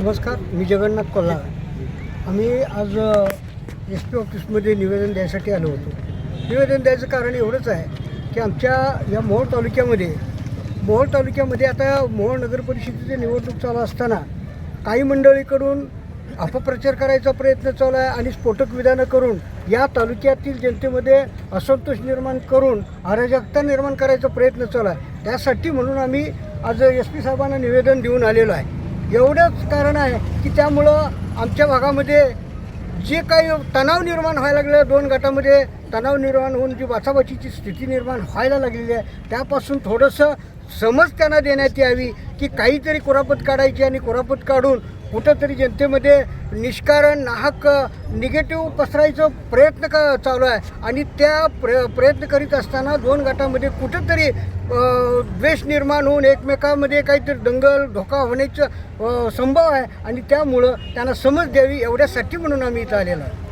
नमस्कार मी जगन्नाथ कोल्हार. आम्ही आज एस पी ऑफिसमध्ये निवेदन द्यायसाठी आलो होतो. निवेदन द्यायचं कारण एवढंच आहे की आमच्या या मोहोळ तालुक्यामध्ये मोहोळ तालुक्यामध्ये आता मोहोळ नगरपरिषदेची निवडणूक चालू असताना काही मंडळीकडून अपप्रचार करायचा प्रयत्न चालू आहे आणि स्फोटक विधानं करून या तालुक्यातील जनतेमध्ये असंतोष निर्माण करून अराजकता निर्माण करायचा प्रयत्न चालू आहे. त्यासाठी म्हणून आम्ही आज एस पी साहेबांना निवेदन देऊन आलेलो आहे. एवढंच कारण आहे की त्यामुळं आमच्या भागामध्ये जे काही तणाव निर्माण व्हायला लागलं दोन गटामध्ये तणाव निर्माण होऊन जी बाचाबाचीची स्थिती निर्माण व्हायला लागलेली आहे त्यापासून थोडंसं समज त्यांना देण्यात यावी की काहीतरी कुरापत काढायची आणि कुरापत काढून कुठंतरी जनतेमध्ये निष्कारण नाहक निगेटिव्ह पसरायचं प्रयत्न का चालू आहे? आणि त्या प्र प्रयत्न करीत असताना दोन गटामध्ये कुठंतरी द्वेष निर्माण होऊन एकमेकामध्ये काहीतरी दंगल धोका होण्याचं संभव आहे. आणि त्यामुळं त्यांना समज द्यावी एवढ्यासाठी म्हणून आम्ही इथं आलेलो आहे